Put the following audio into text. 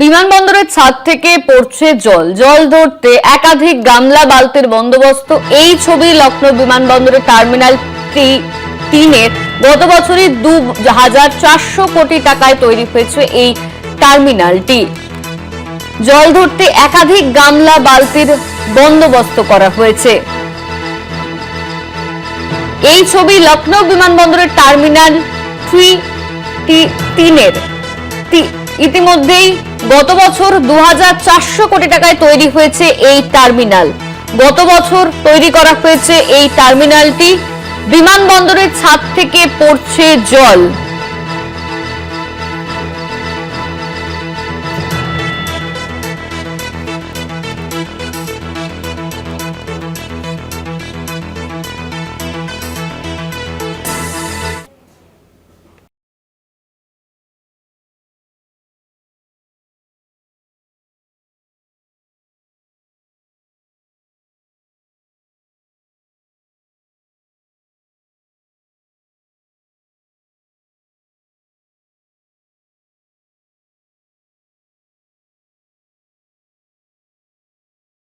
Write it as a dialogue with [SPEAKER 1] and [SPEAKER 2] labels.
[SPEAKER 1] বিমানবন্দরের ছাদ থেকে পড়ছে জল। জল ধরতে একাধিক গামলা, বালতির বন্দোবস্ত। এই ছবি লখনৌ বিমানবন্দরের টার্মিনাল তিনের। গত বছরই দু হাজার চারশো কোটি টাকায় তৈরি হয়েছে এই টার্মিনালটি। জল ধরতে একাধিক গামলা, বালতির বন্দোবস্ত করা হয়েছে। এই ছবি লখনৌ বিমানবন্দরের টার্মিনাল থ্রি তিনের। ইতিমধ্যেই গত বছর দু হাজার চারশো কোটি টাকায় তৈরি হয়েছে এই টার্মিনাল। গত বছর তৈরি করা হয়েছে এই টার্মিনালটি। বিমানবন্দরের ছাদ থেকে পড়ছে জল।